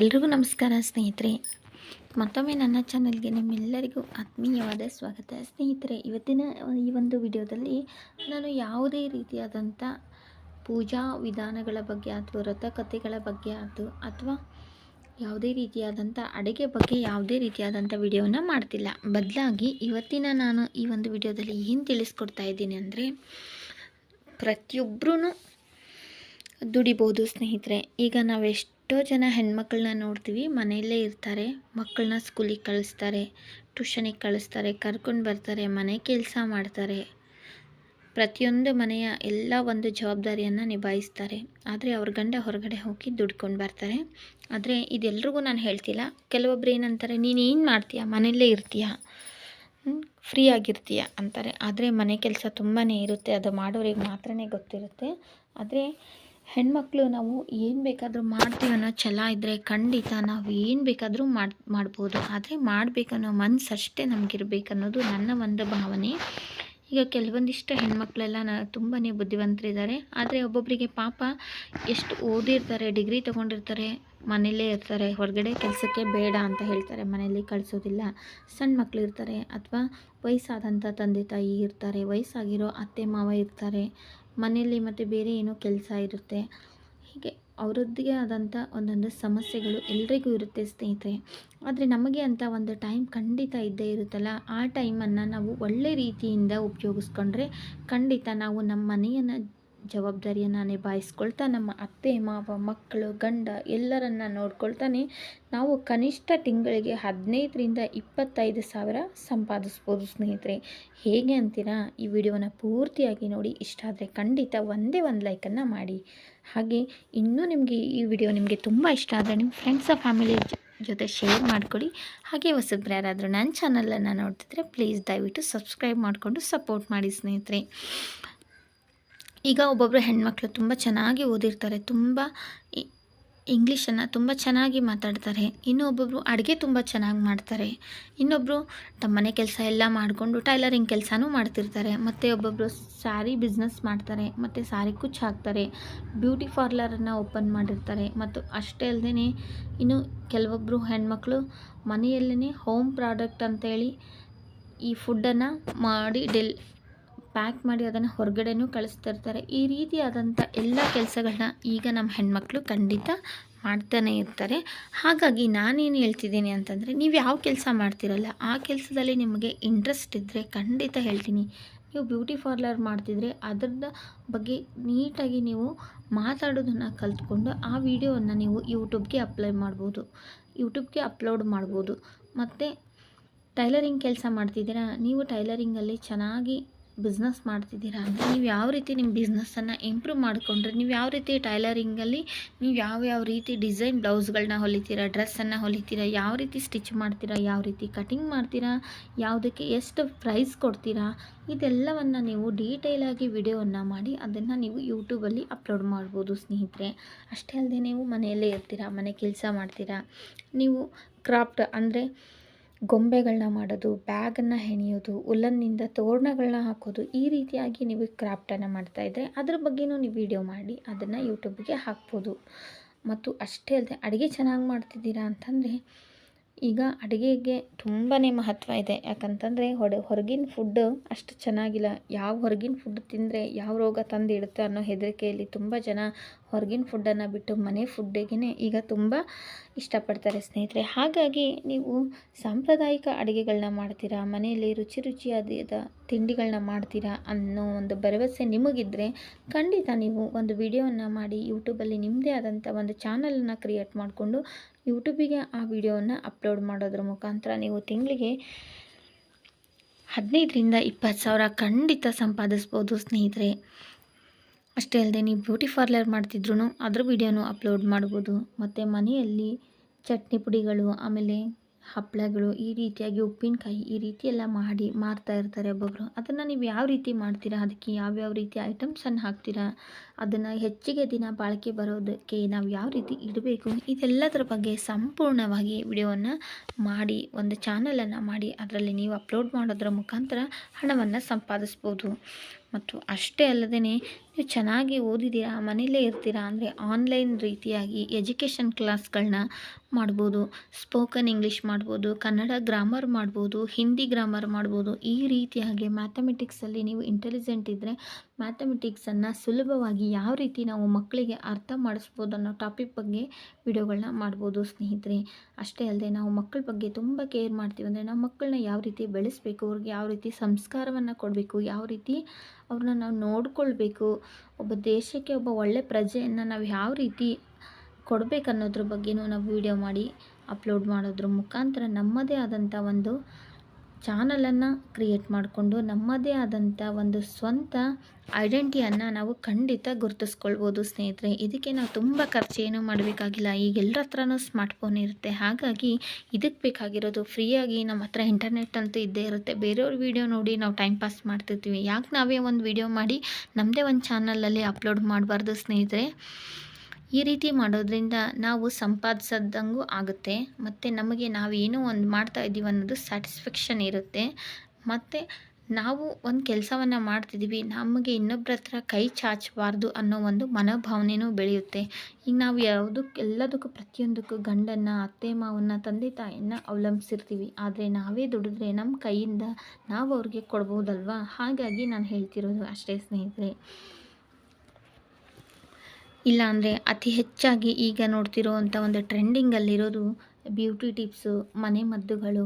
ಎಲ್ರಿಗೂ ನಮಸ್ಕಾರ ಸ್ನೇಹಿತರೆ. ಮತ್ತೊಮ್ಮೆ ನನ್ನ ಚಾನಲ್ಗೆ ನಿಮ್ಮೆಲ್ಲರಿಗೂ ಆತ್ಮೀಯವಾದ ಸ್ವಾಗತ. ಸ್ನೇಹಿತರೆ, ಇವತ್ತಿನ, ಈ ಒಂದು ವಿಡಿಯೋದಲ್ಲಿ ನಾನು ಯಾವುದೇ ರೀತಿಯಾದಂಥ ಪೂಜಾ ವಿಧಾನಗಳ ಬಗ್ಗೆ ಅಥವಾ ವ್ರತಕಥೆಗಳ ಬಗ್ಗೆ ಆಯಿತು ಅಥವಾ ಯಾವುದೇ ರೀತಿಯಾದಂಥ ಅಡುಗೆ ಬಗ್ಗೆ ಯಾವುದೇ ರೀತಿಯಾದಂಥ ವಿಡಿಯೋನ ಮಾಡ್ತಿಲ್ಲ. ಬದಲಾಗಿ ಇವತ್ತಿನ ನಾನು ಈ ಒಂದು ವಿಡಿಯೋದಲ್ಲಿ ಏನು ತಿಳಿಸ್ಕೊಡ್ತಾ ಇದ್ದೀನಿ ಅಂದರೆ ಪ್ರತಿಯೊಬ್ಬರೂ ದುಡಿಬೋದು ಸ್ನೇಹಿತರೆ. ಈಗ ನಾವು ಎಷ್ಟೋ ಜನ ಹೆಣ್ಮಕ್ಳನ್ನ ನೋಡ್ತೀವಿ, ಮನೆಯಲ್ಲೇ ಇರ್ತಾರೆ ಮಕ್ಕಳನ್ನ ಸ್ಕೂಲಿಗೆ ಕಳಿಸ್ತಾರೆ, ಟ್ಯೂಷನಿಗೆ ಕಳಿಸ್ತಾರೆ, ಕರ್ಕೊಂಡು ಬರ್ತಾರೆ, ಮನೆ ಕೆಲಸ ಮಾಡ್ತಾರೆ. ಪ್ರತಿಯೊಂದು ಮನೆಯ ಎಲ್ಲ ಒಂದು ಜವಾಬ್ದಾರಿಯನ್ನು ನಿಭಾಯಿಸ್ತಾರೆ. ಆದರೆ ಅವ್ರ ಗಂಡ ಹೊರಗಡೆ ಹೋಗಿ ದುಡ್ಕೊಂಡು ಬರ್ತಾರೆ. ಆದರೆ ಇದೆಲ್ರಿಗೂ ನಾನು ಹೇಳ್ತಿಲ್ಲ, ಕೆಲವೊಬ್ರು ಏನಂತಾರೆ, ನೀನು ಏನು ಮಾಡ್ತೀಯ? ಮನೆಯಲ್ಲೇ ಇರ್ತೀಯ? ಫ್ರೀ ಆಗಿರ್ತೀಯ? ಅಂತಾರೆ. ಆದರೆ ಮನೆ ಕೆಲಸ ತುಂಬಾ ಇರುತ್ತೆ, ಅದು ಮಾಡೋರಿಗೆ ಮಾತ್ರನೇ ಗೊತ್ತಿರುತ್ತೆ. ಆದರೆ ಹೆಣ್ಮಕ್ಳು ನಾವು ಏನು ಬೇಕಾದರೂ ಮಾಡ್ತೀವಿ ಅನ್ನೋ ಛಲ ಇದ್ದರೆ ಖಂಡಿತ ನಾವು ಏನು ಬೇಕಾದರೂ ಮಾಡಿ, ಮಾಡ್ಬೋದು. ಆದರೆ ಮಾಡಬೇಕನ್ನೋ ಮನಸ್ಸಷ್ಟೇ ಅಷ್ಟೇ ನಮಗಿರ್ಬೇಕು ಅನ್ನೋದು ನನ್ನ ಒಂದು ಭಾವನೆ. ಈಗ ಕೆಲವೊಂದಿಷ್ಟು ಹೆಣ್ಮಕ್ಳೆಲ್ಲ ನ ತುಂಬಾ ಬುದ್ಧಿವಂತರಿದ್ದಾರೆ. ಆದರೆ ಒಬ್ಬೊಬ್ಬರಿಗೆ ಪಾಪ ಎಷ್ಟು ಓದಿರ್ತಾರೆ, ಡಿಗ್ರಿ ತೊಗೊಂಡಿರ್ತಾರೆ ಮನೇಲೇ ಇರ್ತಾರೆ, ಹೊರಗಡೆ ಕೆಲಸಕ್ಕೆ ಬೇಡ ಅಂತ ಹೇಳ್ತಾರೆ ಮನೇಲಿ ಕಳಿಸೋದಿಲ್ಲ. ಸಣ್ಣ ಮಕ್ಕಳು ಇರ್ತಾರೆ ಅಥವಾ ವಯಸ್ಸಾದಂಥ ತಂದೆ ತಾಯಿ ಇರ್ತಾರೆ, ವಯಸ್ಸಾಗಿರೋ ಅತ್ತೆ ಮಾವ ಇರ್ತಾರೆ, ಮನೆಯಲ್ಲಿ ಮತ್ತು ಬೇರೆ ಏನೋ ಕೆಲಸ ಇರುತ್ತೆ. ಹೀಗೆ ಅವರದ್ದೇ ಆದಂಥ ಒಂದೊಂದು ಸಮಸ್ಯೆಗಳು ಎಲ್ರಿಗೂ ಇರುತ್ತೆ ಸ್ನೇಹಿತರೆ. ಆದರೆ ನಮಗೆ ಅಂತ ಒಂದು ಟೈಮ್ ಖಂಡಿತ ಇದ್ದೇ ಇರುತ್ತಲ್ಲ, ಆ ಟೈಮನ್ನು ನಾವು ಒಳ್ಳೆ ರೀತಿಯಿಂದ ಉಪಯೋಗಿಸ್ಕೊಂಡ್ರೆ ಖಂಡಿತ ನಾವು ನಮ್ಮ ಮನೆಯನ್ನು, ಜವಾಬ್ದಾರಿಯನ್ನು ನಿಭಾಯಿಸ್ಕೊಳ್ತಾ, ನಮ್ಮ ಅತ್ತೆ, ಮಾವ, ಮಕ್ಕಳು, ಗಂಡ ಎಲ್ಲರನ್ನ ನೋಡ್ಕೊಳ್ತಾನೆ ನಾವು ಕನಿಷ್ಠ ತಿಂಗಳಿಗೆ ಹದಿನೈದರಿಂದ ಇಪ್ಪತ್ತೈದು ಸಾವಿರ ಸಂಪಾದಿಸ್ಬೋದು ಸ್ನೇಹಿತರೆ. ಹೇಗೆ ಅಂತೀರಾ? ಈ ವಿಡಿಯೋನ ಪೂರ್ತಿಯಾಗಿ ನೋಡಿ ಇಷ್ಟ ಆದರೆ ಖಂಡಿತ ಒಂದೇ ಒಂದು ಲೈಕನ್ನು ಮಾಡಿ. ಹಾಗೆ ಇನ್ನೂ ನಿಮಗೆ ಈ ವಿಡಿಯೋ ನಿಮಗೆ ತುಂಬ ಇಷ್ಟ ಆದರೆ ನಿಮ್ಮ ಫ್ರೆಂಡ್ಸ್ ಫ್ಯಾಮಿಲಿ ಜೊತೆ ಶೇರ್ ಮಾಡಿಕೊಡಿ ಹಾಗೆ ಹೊಸಬ್ರು ಯಾರಾದರೂ ನನ್ನ ಚಾನಲನ್ನು ನೋಡ್ತಿದ್ರೆ ಪ್ಲೀಸ್ ದಯವಿಟ್ಟು ಸಬ್ಸ್ಕ್ರೈಬ್ ಮಾಡಿಕೊಂಡು ಸಪೋರ್ಟ್ ಮಾಡಿ ಸ್ನೇಹಿತರೆ. ಈಗ ಒಬ್ಬೊಬ್ಬರು ಹೆಣ್ಮಕ್ಳು ತುಂಬ ಚೆನ್ನಾಗಿ ಓದಿರ್ತಾರೆ, ತುಂಬ ಇಂಗ್ಲೀಷನ್ನು ತುಂಬ ಚೆನ್ನಾಗಿ ಮಾತಾಡ್ತಾರೆ. ಇನ್ನೂ ಒಬ್ಬೊಬ್ಬರು ಅಡುಗೆ ತುಂಬ ಚೆನ್ನಾಗಿ ಮಾಡ್ತಾರೆ. ಇನ್ನೊಬ್ಬರು ತಮ್ಮ ಮನೆ ಕೆಲಸ ಎಲ್ಲ ಮಾಡಿಕೊಂಡು ಟೈಲರಿಂಗ್ ಕೆಲಸನೂ ಮಾಡ್ತಿರ್ತಾರೆ. ಮತ್ತು ಒಬ್ಬೊಬ್ಬರು ಸ್ಯಾರಿ ಬಿಸ್ನೆಸ್ ಮಾಡ್ತಾರೆ. ಮತ್ತು ಸ್ಯಾರಿ ಕುಚ್ಚು ಹಾಕ್ತಾರೆ. ಬ್ಯೂಟಿ ಪಾರ್ಲರನ್ನು ಓಪನ್ ಮಾಡಿರ್ತಾರೆ. ಮತ್ತು ಅಷ್ಟೇ ಅಲ್ಲದೆ ಇನ್ನು ಕೆಲವೊಬ್ಬರು ಹೆಣ್ಮಕ್ಳು ಮನೆಯಲ್ಲೇ ಹೋಮ್ ಪ್ರಾಡಕ್ಟ್ ಅಂತೇಳಿ ಈ ಫುಡ್ಡನ್ನು ಮಾಡಿ ಡೆಲ್ ಪ್ಯಾಕ್ ಮಾಡಿ ಅದನ್ನು ಹೊರಗಡೆನೂ ಕಳಿಸ್ತಿರ್ತಾರೆ. ಈ ರೀತಿಯಾದಂಥ ಎಲ್ಲ ಕೆಲಸಗಳನ್ನ ಈಗ ನಮ್ಮ ಹೆಣ್ಮಕ್ಳು ಖಂಡಿತ ಮಾಡ್ತಾನೆ ಇರ್ತಾರೆ. ಹಾಗಾಗಿ ನಾನೇನು ಹೇಳ್ತಿದ್ದೀನಿ ಅಂತಂದರೆ, ನೀವು ಯಾವ ಕೆಲಸ ಮಾಡ್ತಿರಲ್ಲ, ಆ ಕೆಲಸದಲ್ಲಿ ನಿಮಗೆ ಇಂಟ್ರೆಸ್ಟ್ ಇದ್ದರೆ ಖಂಡಿತ ಹೇಳ್ತೀನಿ. ನೀವು ಬ್ಯೂಟಿ ಪಾರ್ಲರ್ ಮಾಡ್ತಿದ್ರೆ ಅದರದ ಬಗ್ಗೆ ನೀಟಾಗಿ ನೀವು ಮಾತಾಡೋದನ್ನು ಕಲ್ತ್ಕೊಂಡು ಆ ವಿಡಿಯೋವನ್ನು ನೀವು ಯೂಟ್ಯೂಬ್ಗೆ ಅಪ್ಲೈ ಮಾಡ್ಬೋದು. ಯೂಟ್ಯೂಬ್ಗೆ ಅಪ್ಲೋಡ್ ಮಾಡ್ಬೋದು. ಮತ್ತು ಟೈಲರಿಂಗ್ ಕೆಲಸ ಮಾಡ್ತಿದ್ದೀರಾ, ನೀವು ಟೈಲರಿಂಗಲ್ಲಿ ಚೆನ್ನಾಗಿ ಬಿಸ್ನೆಸ್ ಮಾಡ್ತಿದ್ದೀರಾ ಅಂದರೆ ನೀವು ಯಾವ ರೀತಿ ನಿಮ್ಮ ಬಿಸ್ನೆಸ್ಸನ್ನು ಇಂಪ್ರೂವ್ ಮಾಡಿಕೊಂಡ್ರೆ, ನೀವು ಯಾವ ರೀತಿ ಟೈಲರಿಂಗಲ್ಲಿ ನೀವು ಯಾವ ಯಾವ ರೀತಿ ಡಿಸೈನ್ ಬ್ಲೌಸ್ಗಳನ್ನ ಹೊಲಿತೀರಾ ಡ್ರೆಸ್ಸನ್ನು ಹೊಲಿತೀರಾ, ಯಾವ ರೀತಿ ಸ್ಟಿಚ್ ಮಾಡ್ತೀರಾ, ಯಾವ ರೀತಿ ಕಟಿಂಗ್ ಮಾಡ್ತೀರಾ, ಯಾವುದಕ್ಕೆ ಎಷ್ಟು ಪ್ರೈಸ್ ಕೊಡ್ತೀರಾ, ಇದೆಲ್ಲವನ್ನು ನೀವು ಡೀಟೇಲಾಗಿ ವಿಡಿಯೋವನ್ನು ಮಾಡಿ ಅದನ್ನು ನೀವು ಯೂಟ್ಯೂಬಲ್ಲಿ ಅಪ್ಲೋಡ್ ಮಾಡ್ಬೋದು ಸ್ನೇಹಿತರೆ. ಅಷ್ಟೇ ಅಲ್ಲದೆ ನೀವು ಮನೆಯಲ್ಲೇ ಇರ್ತೀರಾ, ಮನೆ ಕೆಲಸ ಮಾಡ್ತೀರಾ, ನೀವು ಕ್ರಾಫ್ಟ್ ಅಂದರೆ ಗೊಂಬೆಗಳನ್ನ ಮಾಡೋದು, ಬ್ಯಾಗನ್ನು ಹೆಣೆಯೋದು ಉಲ್ಲನ್ನಿಂದ ತೋರಣಗಳನ್ನ ಹಾಕೋದು, ಈ ರೀತಿಯಾಗಿ ನೀವು ಕ್ರಾಫ್ಟನ್ನು ಮಾಡ್ತಾಯಿದ್ರೆ ಅದ್ರ ಬಗ್ಗೆಯೂ ನೀವು ವಿಡಿಯೋ ಮಾಡಿ, ಅದನ್ನು ಯೂಟ್ಯೂಬ್ಗೆ ಹಾಕ್ಬೋದು. ಮತ್ತು ಅಷ್ಟೇ ಅಲ್ಲದೆ ಅಡುಗೆ ಚೆನ್ನಾಗಿ ಮಾಡ್ತಿದ್ದೀರಾ ಅಂತಂದರೆ ಈಗ ಅಡುಗೆಗೆ ತುಂಬಾ ಮಹತ್ವ ಇದೆ. ಯಾಕಂತಂದರೆ ಹೊಡೆ, ಹೊರಗಿನ ಫುಡ್ ಅಷ್ಟು ಚೆನ್ನಾಗಿಲ್ಲ. ಯಾವ ಹೊರಗಿನ ಫುಡ್ ತಿಂದರೆ ಯಾವ ರೋಗ ತಂದು ಇಡುತ್ತೆ ಅನ್ನೋ ಹೆದರಿಕೆಯಲ್ಲಿ ತುಂಬ ಜನ ಹೊರಗಿನ ಫುಡ್ಡನ್ನು ಬಿಟ್ಟು ಮನೆ ಫುಡ್ಡಿಗೆ ಈಗ ತುಂಬ ಇಷ್ಟಪಡ್ತಾರೆ ಸ್ನೇಹಿತರೆ. ಹಾಗಾಗಿ ನೀವು ಸಾಂಪ್ರದಾಯಿಕ ಅಡುಗೆಗಳನ್ನ ಮಾಡ್ತೀರಾ? ಮನೆಯಲ್ಲಿ ರುಚಿ ರುಚಿಯಾದ ತಿಂಡಿಗಳನ್ನ ಮಾಡ್ತೀರಾ ಅನ್ನೋ ಒಂದು ಭರವಸೆ ನಿಮಗಿದ್ದರೆ ಖಂಡಿತ ನೀವು ಒಂದು ವಿಡಿಯೋವನ್ನು ಮಾಡಿ ಯೂಟ್ಯೂಬಲ್ಲಿ ನಿಮ್ಮದೇ ಆದಂಥ ಒಂದು ಚಾನಲನ್ನು ಕ್ರಿಯೇಟ್ ಮಾಡಿಕೊಂಡು ಯೂಟ್ಯೂಬಿಗೆ ಆ ವಿಡಿಯೋವನ್ನು ಅಪ್ಲೋಡ್ ಮಾಡೋದ್ರ ಮುಖಾಂತರ ನೀವು ತಿಂಗಳಿಗೆ ಹದಿನೈದರಿಂದ ಇಪ್ಪತ್ತು ಸಾವಿರ ಖಂಡಿತ ಸಂಪಾದಿಸ್ಬೋದು ಸ್ನೇಹಿತರೆ. ಅಷ್ಟೇ ಅಲ್ಲದೆ ನೀವು ಬ್ಯೂಟಿ ಪಾರ್ಲರ್ ಮಾಡ್ತಿದ್ರು ಅದ್ರ ವಿಡಿಯೋನು ಅಪ್ಲೋಡ್ ಮಾಡ್ಬೋದು. ಮತ್ತು ಮನೆಯಲ್ಲಿ ಚಟ್ನಿ ಪುಡಿಗಳು, ಆಮೇಲೆ ಹಪ್ಪಳಗಳು ಈ ರೀತಿಯಾಗಿ ಉಪ್ಪಿನಕಾಯಿ ಈ ರೀತಿ ಎಲ್ಲ ಮಾಡಿ ಮಾರ್ತಾ ಇರ್ತಾರೆ ಒಬ್ಬೊಬ್ಬರು ಅದನ್ನು ನೀವು ಯಾವ ರೀತಿ ಮಾಡ್ತೀರಾ? ಅದಕ್ಕೆ ಯಾವ್ಯಾವ ರೀತಿ ಐಟಮ್ಸನ್ನು ಹಾಕ್ತೀರಾ? ಅದನ್ನು ಹೆಚ್ಚಿಗೆ ದಿನ ಬಾಳಿಕೆ ಬರೋದಕ್ಕೆ ನಾವು ಯಾವ ರೀತಿ ಇಡಬೇಕು? ಇದೆಲ್ಲದರ ಬಗ್ಗೆ ಸಂಪೂರ್ಣವಾಗಿ ವಿಡಿಯೋವನ್ನು ಮಾಡಿ ಒಂದು ಚಾನಲನ್ನು ಮಾಡಿ ಅದರಲ್ಲಿ ನೀವು ಅಪ್ಲೋಡ್ ಮಾಡೋದ್ರ ಮುಖಾಂತರ ಹಣವನ್ನು ಸಂಪಾದಿಸ್ಬೋದು. ಮತ್ತು ಅಷ್ಟೇ ಅಲ್ಲದೆ ನೀವು ಚೆನ್ನಾಗಿ ಓದಿದ್ದೀರಾ, ಮನೆಯಲ್ಲೇ ಇರ್ತೀರಾ ಅಂದರೆ ಆನ್ಲೈನ್ ರೀತಿಯಾಗಿ ಎಜುಕೇಷನ್ ಕ್ಲಾಸ್ಗಳನ್ನ ಮಾಡ್ಬೋದು, ಸ್ಪೋಕನ್ ಇಂಗ್ಲೀಷ್ ಮಾಡ್ಬೋದು, ಕನ್ನಡ ಗ್ರಾಮರ್ ಮಾಡ್ಬೋದು, ಹಿಂದಿ ಗ್ರಾಮರ್ ಮಾಡ್ಬೋದು, ಈ ರೀತಿಯಾಗಿ ಮ್ಯಾಥಮೆಟಿಕ್ಸಲ್ಲಿ ನೀವು ಇಂಟೆಲಿಜೆಂಟ್ ಇದ್ದರೆ ಮ್ಯಾಥಮೆಟಿಕ್ಸನ್ನು ಸುಲಭವಾಗಿ ಯಾವ ರೀತಿ ನಾವು ಮಕ್ಕಳಿಗೆ ಅರ್ಥ ಮಾಡಿಸ್ಬೋದು ಅನ್ನೋ ಟಾಪಿಕ್ ಬಗ್ಗೆ ವಿಡಿಯೋಗಳನ್ನ ಮಾಡ್ಬೋದು ಸ್ನೇಹಿತರೆ. ಅಷ್ಟೇ ಅಲ್ಲದೆ ನಾವು ಮಕ್ಕಳ ಬಗ್ಗೆ ತುಂಬ ಕೇರ್ ಮಾಡ್ತೀವಿ ಅಂದರೆ ನಾವು ಮಕ್ಕಳನ್ನ ಯಾವ ರೀತಿ ಬೆಳೆಸಬೇಕು, ಅವ್ರಿಗೆ ಯಾವ ರೀತಿ ಸಂಸ್ಕಾರವನ್ನು ಕೊಡಬೇಕು, ಯಾವ ರೀತಿ ಅವ್ರನ್ನ ನಾವು ನೋಡ್ಕೊಳ್ಬೇಕು, ಒಬ್ಬ ದೇಶಕ್ಕೆ ಒಬ್ಬ ಒಳ್ಳೆ ಪ್ರಜೆಯನ್ನು ನಾವು ಯಾವ ರೀತಿ ಕೊಡಬೇಕನ್ನೋದ್ರ ಬಗ್ಗೆಯೂ ನಾವು ವಿಡಿಯೋ ಮಾಡಿ ಅಪ್ಲೋಡ್ ಮಾಡೋದ್ರ ಮುಖಾಂತರ ನಮ್ಮದೇ ಆದಂಥ ಒಂದು ಚಾನಲನ್ನು ಕ್ರಿಯೇಟ್ ಮಾಡಿಕೊಂಡು ನಮ್ಮದೇ ಆದಂಥ ಒಂದು ಸ್ವಂತ ಐಡೆಂಟಿಯನ್ನು ನಾವು ಖಂಡಿತ ಗುರುತಿಸ್ಕೊಳ್ಬೋದು ಸ್ನೇಹಿತರೆ. ಇದಕ್ಕೆ ನಾವು ತುಂಬ ಖರ್ಚೇನು ಮಾಡಬೇಕಾಗಿಲ್ಲ. ಈಗ ಎಲ್ಲರ ಹತ್ರನೂ ಸ್ಮಾರ್ಟ್ಫೋನ್ ಇರುತ್ತೆ. ಹಾಗಾಗಿ ಇದಕ್ಕೆ ಬೇಕಾಗಿರೋದು ಫ್ರೀಯಾಗಿ ನಮ್ಮ ಹತ್ರ ಇಂಟರ್ನೆಟ್ ಅಂತೂ ಇದ್ದೇ ಇರುತ್ತೆ. ಬೇರೆಯವ್ರ ವೀಡಿಯೋ ನೋಡಿ ನಾವು ಟೈಮ್ ಪಾಸ್ ಮಾಡ್ತಿರ್ತೀವಿ. ಯಾಕೆ ನಾವೇ ಒಂದು ವೀಡಿಯೋ ಮಾಡಿ ನಮ್ಮದೇ ಒಂದು ಚಾನಲಲ್ಲಿ ಅಪ್ಲೋಡ್ ಮಾಡಬಾರ್ದು ಸ್ನೇಹಿತರೆ? ಈ ರೀತಿ ಮಾಡೋದ್ರಿಂದ ನಾವು ಸಂಪಾದಿಸದಂಗು ಆಗುತ್ತೆ. ಮತ್ತು ನಮಗೆ ನಾವು ಏನೋ ಒಂದು ಮಾಡ್ತಾ ಇದ್ದೀವಿ ಅನ್ನೋದು ಸ್ಯಾಟಿಸ್ಫ್ಯಾಕ್ಷನ್ ಇರುತ್ತೆ. ಮತ್ತು ನಾವು ಒಂದು ಕೆಲಸವನ್ನು ಮಾಡ್ತಿದ್ದೀವಿ, ನಮಗೆ ಇನ್ನೊಬ್ಬರ ಹತ್ರ ಕೈ ಚಾಚಬಾರ್ದು ಅನ್ನೋ ಒಂದು ಮನೋಭಾವನೆಯೂ ಬೆಳೆಯುತ್ತೆ. ಈಗ ನಾವು ಯಾವುದಕ್ಕೆ, ಎಲ್ಲದಕ್ಕೂ ಪ್ರತಿಯೊಂದಕ್ಕೂ ಗಂಡನ್ನು, ಅತ್ತೆ ಮಾವನ್ನ, ತಂದೆ ತಾಯಿಯನ್ನು ಅವಲಂಬಿಸಿರ್ತೀವಿ. ಆದರೆ ನಾವೇ ದುಡಿದ್ರೆ ನಮ್ಮ ಕೈಯಿಂದ ನಾವು ಅವ್ರಿಗೆ ಕೊಡ್ಬೋದಲ್ವಾ? ಹಾಗಾಗಿ ನಾನು ಹೇಳ್ತಿರೋದು ಅಷ್ಟೇ ಸ್ನೇಹಿತರೆ. ಇಲ್ಲಾಂದರೆ ಅತಿ ಹೆಚ್ಚಾಗಿ ಈಗ ನೋಡ್ತಿರೋ ಅಂಥ ಒಂದು ಟ್ರೆಂಡಿಂಗಲ್ಲಿರೋದು ಬ್ಯೂಟಿ ಟಿಪ್ಸು ಮನೆ ಮದ್ದುಗಳು,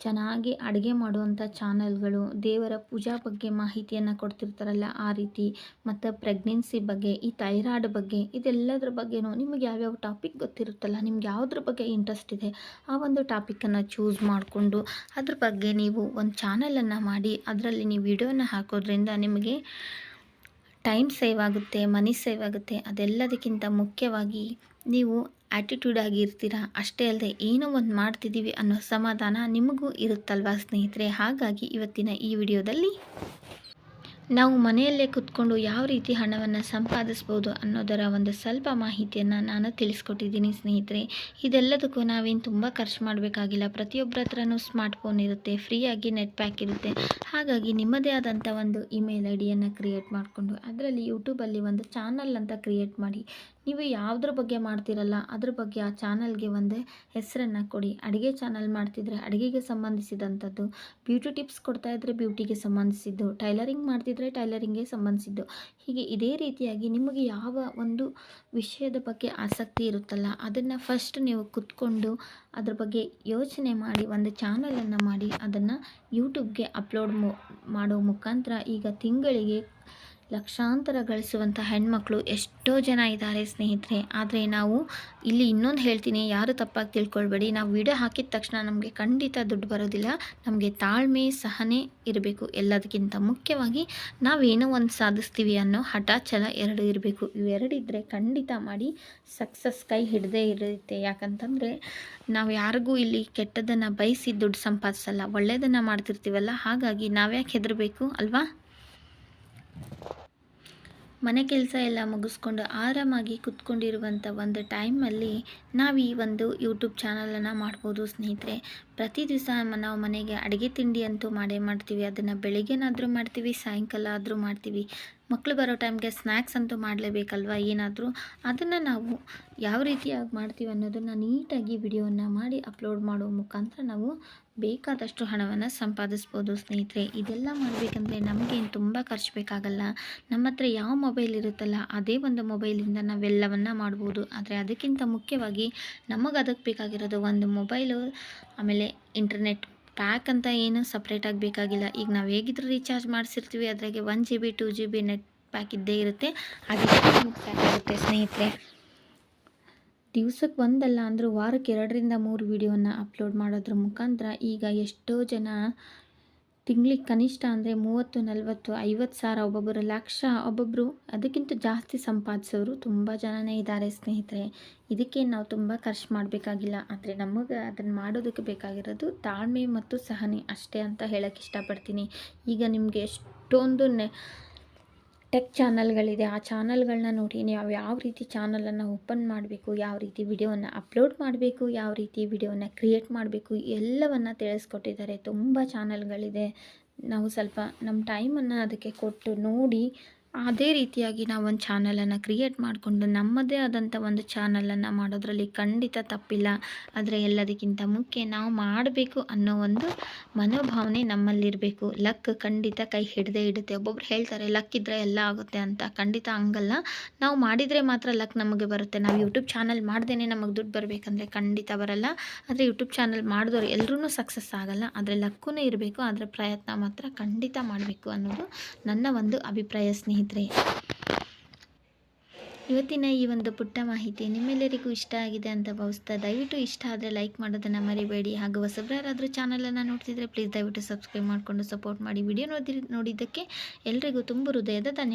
ಚೆನ್ನಾಗಿ ಅಡುಗೆ ಮಾಡುವಂಥ ಚಾನಲ್ಗಳು ದೇವರ ಪೂಜಾ ಬಗ್ಗೆ ಮಾಹಿತಿಯನ್ನು ಕೊಡ್ತಿರ್ತಾರಲ್ಲ ಆ ರೀತಿ, ಮತ್ತು ಪ್ರೆಗ್ನೆನ್ಸಿ ಬಗ್ಗೆ, ಈ ಥೈರಾಯ್ಡ್ ಬಗ್ಗೆ, ಇದೆಲ್ಲದ್ರ ಬಗ್ಗೆನೂ ನಿಮಗೆ ಯಾವ್ಯಾವ ಟಾಪಿಕ್ ಗೊತ್ತಿರುತ್ತಲ್ಲ, ನಿಮ್ಗೆ ಯಾವುದ್ರ ಬಗ್ಗೆ ಇಂಟ್ರೆಸ್ಟ್ ಇದೆ, ಆ ಒಂದು ಟಾಪಿಕನ್ನು ಚೂಸ್ ಮಾಡಿಕೊಂಡು ಅದ್ರ ಬಗ್ಗೆ ನೀವು ಒಂದು ಚಾನಲನ್ನು ಮಾಡಿ, ಅದರಲ್ಲಿ ನೀವು ವಿಡಿಯೋನ ಹಾಕೋದ್ರಿಂದ ನಿಮಗೆ ಟೈಮ್ ಸೇವ್ ಆಗುತ್ತೆ ಮನಿ ಸೇವ್ ಆಗುತ್ತೆ, ಅದೆಲ್ಲದಕ್ಕಿಂತ ಮುಖ್ಯವಾಗಿ ನೀವು ಆ್ಯಟಿಟ್ಯೂಡ್ ಆಗಿರ್ತೀರ ಅಷ್ಟೇ ಅಲ್ಲದೆ ಏನೋ ಒಂದು ಮಾಡ್ತಿದ್ದೀವಿ ಅನ್ನೋ ಸಮಾಧಾನ ನಿಮಗೂ ಇರುತ್ತಲ್ವಾ ಸ್ನೇಹಿತರೆ? ಹಾಗಾಗಿ ಇವತ್ತಿನ ಈ ವಿಡಿಯೋದಲ್ಲಿ ನಾವು ಮನೆಯಲ್ಲೇ ಕುತ್ಕೊಂಡು ಯಾವ ರೀತಿ ಹಣವನ್ನು ಸಂಪಾದಿಸ್ಬೋದು ಅನ್ನೋದರ ಒಂದು ಸ್ವಲ್ಪ ಮಾಹಿತಿಯನ್ನು ನಾನು ತಿಳಿಸ್ಕೊಟ್ಟಿದ್ದೀನಿ ಸ್ನೇಹಿತರೆ. ಇದೆಲ್ಲದಕ್ಕೂ ನಾವೇನು ತುಂಬ ಖರ್ಚು ಮಾಡಬೇಕಾಗಿಲ್ಲ. ಪ್ರತಿಯೊಬ್ಬರ ಹತ್ರನೂ ಸ್ಮಾರ್ಟ್ಫೋನ್ ಇರುತ್ತೆ, ಫ್ರೀಯಾಗಿ ನೆಟ್ ಪ್ಯಾಕ್ ಇರುತ್ತೆ. ಹಾಗಾಗಿ ನಿಮ್ಮದೇ ಆದಂಥ ಒಂದು ಇಮೇಲ್ ಐ ಡಿಯನ್ನು ಕ್ರಿಯೇಟ್ ಮಾಡಿಕೊಂಡು ಅದರಲ್ಲಿ ಯೂಟ್ಯೂಬಲ್ಲಿ ಒಂದು ಚಾನಲ್ ಅಂತ ಕ್ರಿಯೇಟ್ ಮಾಡಿ ನೀವು ಯಾವುದ್ರ ಬಗ್ಗೆ ಮಾಡ್ತಿರಲ್ಲ, ಅದ್ರ ಬಗ್ಗೆ ಆ ಚಾನಲ್ಗೆ ಒಂದು ಹೆಸರನ್ನು ಕೊಡಿ. ಅಡುಗೆ ಚಾನಲ್ ಮಾಡ್ತಿದ್ರೆ ಅಡುಗೆಗೆ ಸಂಬಂಧಿಸಿದಂಥದ್ದು, ಬ್ಯೂಟಿ ಟಿಪ್ಸ್ ಕೊಡ್ತಾ ಇದ್ದರೆ ಬ್ಯೂಟಿಗೆ ಸಂಬಂಧಿಸಿದ್ದು, ಟೈಲರಿಂಗ್ ಮಾಡ್ತಿದ್ರೆ ಟೈಲರಿಂಗ್ಗೆ ಸಂಬಂಧಿಸಿದ್ದು, ಹೀಗೆ ಇದೇ ರೀತಿಯಾಗಿ ನಿಮಗೆ ಯಾವ ಒಂದು ವಿಷಯದ ಬಗ್ಗೆ ಆಸಕ್ತಿ ಇರುತ್ತಲ್ಲ, ಅದನ್ನು ಫಸ್ಟ್ ನೀವು ಕುತ್ಕೊಂಡು ಅದ್ರ ಬಗ್ಗೆ ಯೋಚನೆ ಮಾಡಿ, ಒಂದು ಚಾನಲನ್ನು ಮಾಡಿ, ಅದನ್ನು ಯೂಟ್ಯೂಬ್ಗೆ ಅಪ್ಲೋಡ್ ಮಾಡೋ ಮುಖಾಂತರ ಈಗ ತಿಂಗಳಿಗೆ ಲಕ್ಷಾಂತರ ಗಳಿಸುವಂಥ ಹೆಣ್ಮಕ್ಳು ಎಷ್ಟೋ ಜನ ಇದ್ದಾರೆ ಸ್ನೇಹಿತರೆ. ಆದರೆ ನಾವು ಇಲ್ಲಿ ಇನ್ನೊಂದು ಹೇಳ್ತೀನಿ, ಯಾರು ತಪ್ಪಾಗಿ ತಿಳ್ಕೊಳ್ಬೇಡಿ. ನಾವು ವಿಡಿಯೋ ಹಾಕಿದ ತಕ್ಷಣ ನಮಗೆ ಖಂಡಿತ ದುಡ್ಡು ಬರೋದಿಲ್ಲ. ನಮಗೆ ತಾಳ್ಮೆ, ಸಹನೆ ಇರಬೇಕು. ಎಲ್ಲದಕ್ಕಿಂತ ಮುಖ್ಯವಾಗಿ ನಾವೇನೋ ಒಂದು ಸಾಧಿಸ್ತೀವಿ ಅನ್ನೋ ಹಠ ಛಲ ಎರಡು ಇರಬೇಕು. ಇವೆರಡಿದ್ದರೆ ಖಂಡಿತ ಮಾಡಿ ಸಕ್ಸಸ್ ಕೈ ಹಿಡದೇ ಇರುತ್ತೆ. ಯಾಕಂತಂದರೆ ನಾವು ಯಾರಿಗೂ ಇಲ್ಲಿ ಕೆಟ್ಟದನ್ನು ಬಯಸಿ ದುಡ್ಡು ಸಂಪಾದಿಸಲ್ಲ. ಒಳ್ಳೆಯದನ್ನು ಮಾಡ್ತಿರ್ತೀವಲ್ಲ. ಹಾಗಾಗಿ ನಾವ್ಯಾಕೆ ಹೆದರಬೇಕು ಅಲ್ವಾ? ಮನೆ ಕೆಲಸ ಎಲ್ಲ ಮುಗಿಸ್ಕೊಂಡು ಆರಾಮಾಗಿ ಕುತ್ಕೊಂಡಿರುವಂಥ ಒಂದು ಟೈಮಲ್ಲಿ ನಾವು ಈ ಒಂದು ಯೂಟ್ಯೂಬ್ ಚಾನಲನ್ನು ಮಾಡ್ಬೋದು ಸ್ನೇಹಿತರೆ. ಪ್ರತಿ ದಿವಸ ನಾವು ಮನೆಗೆ ಅಡುಗೆ ತಿಂಡಿ ಅಂತೂ ಮಾಡೇ ಮಾಡ್ತೀವಿ. ಅದನ್ನು ಬೆಳಿಗ್ಗೆನಾದರೂ ಮಾಡ್ತೀವಿ, ಸಾಯಂಕಾಲ ಆದರೂ ಮಾಡ್ತೀವಿ. ಮಕ್ಕಳು ಬರೋ ಟೈಮ್ಗೆ ಸ್ನ್ಯಾಕ್ಸ್ ಅಂತೂ ಮಾಡಲೇಬೇಕಲ್ವ ಏನಾದರೂ? ಅದನ್ನು ನಾವು ಯಾವ ರೀತಿಯಾಗಿ ಮಾಡ್ತೀವಿ ಅನ್ನೋದನ್ನು ನೀಟಾಗಿ ವಿಡಿಯೋವನ್ನು ಮಾಡಿ ಅಪ್ಲೋಡ್ ಮಾಡೋ ಮುಖಾಂತರ ನಾವು ಬೇಕಾದಷ್ಟು ಹಣವನ್ನು ಸಂಪಾದಿಸ್ಬೋದು ಸ್ನೇಹಿತರೆ. ಇದೆಲ್ಲ ಮಾಡಬೇಕಂದ್ರೆ ನಮಗೇನು ತುಂಬ ಖರ್ಚು ಬೇಕಾಗಲ್ಲ. ನಮ್ಮ ಹತ್ರ ಯಾವ ಮೊಬೈಲ್ ಇರುತ್ತಲ್ಲ ಅದೇ ಒಂದು ಮೊಬೈಲಿಂದ ನಾವೆಲ್ಲವನ್ನು ಮಾಡ್ಬೋದು. ಆದರೆ ಅದಕ್ಕಿಂತ ಮುಖ್ಯವಾಗಿ ನಮಗೆ ಅದಕ್ಕೆ ಬೇಕಾಗಿರೋದು ಒಂದು ಮೊಬೈಲು, ಆಮೇಲೆ ಇಂಟರ್ನೆಟ್ ಪ್ಯಾಕ್ ಅಂತ ಏನು ಸಪ್ರೇಟಾಗಿ ಬೇಕಾಗಿಲ್ಲ. ಈಗ ನಾವು ಹೇಗಿದ್ರೂ ರೀಚಾರ್ಜ್ ಮಾಡಿಸಿರ್ತೀವಿ. ಅದ್ರಾಗೆ one G B two G B net pack ಇದ್ದೇ ಇರುತ್ತೆ. ಅದಕ್ಕೆ ಸ್ನೇಹಿತರೆ. ದಿವ್ಸಕ್ಕೆ ಒಂದಲ್ಲ, ಅಂದರೂ ವಾರಕ್ಕೆ ಎರಡರಿಂದ ಮೂರು ವೀಡಿಯೋನ ಅಪ್ಲೋಡ್ ಮಾಡೋದ್ರ ಮುಖಾಂತರ ಈಗ ಎಷ್ಟೋ ಜನ ತಿಂಗಳಿಗೆ ಕನಿಷ್ಠ ಅಂದರೆ ಮೂವತ್ತು, ನಲವತ್ತು, ಐವತ್ತು ಸಾವಿರ ಒಬ್ಬೊಬ್ಬರು ಲಕ್ಷ ಒಬ್ಬೊಬ್ಬರು ಅದಕ್ಕಿಂತ ಜಾಸ್ತಿ ಸಂಪಾದಿಸೋರು ತುಂಬ ಜನನೇ ಇದ್ದಾರೆ ಸ್ನೇಹಿತರೆ. ಇದಕ್ಕೆ ನಾವು ತುಂಬ ಖರ್ಚು ಮಾಡಬೇಕಾಗಿಲ್ಲ. ಆದರೆ ನಮಗೆ ಅದನ್ನು ಮಾಡೋದಕ್ಕೆ ಬೇಕಾಗಿರೋದು ತಾಳ್ಮೆ ಮತ್ತು ಸಹನೆ ಅಷ್ಟೇ ಅಂತ ಹೇಳೋಕ್ಕೆ ಇಷ್ಟಪಡ್ತೀನಿ. ಈಗ ನಿಮಗೆ ಎಷ್ಟೊಂದು ನೆ ಟೆಕ್ ಚಾನಲ್ಗಳಿದೆ. ಆ ಚಾನಲ್ಗಳನ್ನ ನೋಡಿ ನಾವು ಯಾವ ರೀತಿ ಚಾನಲನ್ನು ಓಪನ್ ಮಾಡಬೇಕು, ಯಾವ ರೀತಿ ವಿಡಿಯೋವನ್ನು ಅಪ್ಲೋಡ್ ಮಾಡಬೇಕು, ಯಾವ ರೀತಿ ವಿಡಿಯೋವನ್ನು ಕ್ರಿಯೇಟ್ ಮಾಡಬೇಕು, ಎಲ್ಲವನ್ನು ತಿಳಿಸ್ಕೊಟ್ಟಿದ್ದಾರೆ. ತುಂಬ ಚಾನಲ್ಗಳಿದೆ. ನಾವು ಸ್ವಲ್ಪ ನಮ್ಮ ಟೈಮನ್ನು ಅದಕ್ಕೆ ಕೊಟ್ಟು ನೋಡಿ ಅದೇ ರೀತಿಯಾಗಿ ನಾವು ಒಂದು ಚಾನಲನ್ನು ಕ್ರಿಯೇಟ್ ಮಾಡಿಕೊಂಡು ನಮ್ಮದೇ ಆದಂಥ ಒಂದು ಚಾನಲನ್ನು ಮಾಡೋದ್ರಲ್ಲಿ ಖಂಡಿತ ತಪ್ಪಿಲ್ಲ. ಆದರೆ ಎಲ್ಲದಕ್ಕಿಂತ ಮುಖ್ಯ ನಾವು ಮಾಡಬೇಕು ಅನ್ನೋ ಒಂದು ಮನೋಭಾವನೆ ನಮ್ಮಲ್ಲಿರಬೇಕು. ಲಕ್ ಖಂಡಿತ ಕೈ ಹಿಡದೇ ಇಡುತ್ತೆ. ಒಬ್ಬೊಬ್ರು ಹೇಳ್ತಾರೆ, ಲಕ್ ಇದ್ದರೆ ಎಲ್ಲ ಆಗುತ್ತೆ ಅಂತ. ಖಂಡಿತ ಹಂಗಲ್ಲ. ನಾವು ಮಾಡಿದರೆ ಮಾತ್ರ ಲಕ್ ನಮಗೆ ಬರುತ್ತೆ. ನಾವು ಯೂಟ್ಯೂಬ್ ಚಾನಲ್ ಮಾಡ್ದೇ ನಮಗೆ ದುಡ್ಡು ಬರಬೇಕಂದ್ರೆ ಖಂಡಿತ ಬರಲ್ಲ. ಆದರೆ ಯೂಟ್ಯೂಬ್ ಚಾನಲ್ ಮಾಡಿದವ್ರು ಎಲ್ಲರೂ ಸಕ್ಸಸ್ ಆಗಲ್ಲ. ಆದರೆ ಲಕ್ಕೂ ಇರಬೇಕು. ಆದರೆ ಪ್ರಯತ್ನ ಮಾತ್ರ ಖಂಡಿತ ಮಾಡಬೇಕು ಅನ್ನೋದು ನನ್ನ ಒಂದು ಅಭಿಪ್ರಾಯ ಸ್ನೇಹಿತರೆ. ಇವತ್ತಿನ ಈ ಒಂದು ಪುಟ್ಟ ಮಾಹಿತಿ ನಿಮ್ಮೆಲ್ಲರಿಗೂ ಇಷ್ಟ ಆಗಿದೆ ಅಂತ ಭಾವಿಸ್ತಾ ದಯವಿಟ್ಟು ಇಷ್ಟ ಆದರೆ ಲೈಕ್ ಮಾಡೋದನ್ನು ಮರಿಬೇಡಿ. ಹಾಗೂ ಹೊಸಬ್ರು ಯಾರಾದರೂ ಚಾನಲನ್ನು ನೋಡ್ತಿದ್ರೆ ಪ್ಲೀಸ್ ದಯವಿಟ್ಟು ಸಬ್ಸ್ಕ್ರೈಬ್ ಮಾಡಿಕೊಂಡು ಸಪೋರ್ಟ್ ಮಾಡಿ. ವಿಡಿಯೋ ನೋಡಿ ನೋಡಿದ್ದಕ್ಕೆ ಎಲ್ರಿಗೂ ತುಂಬ ಹೃದಯದ ಧನ್ಯವಾದ.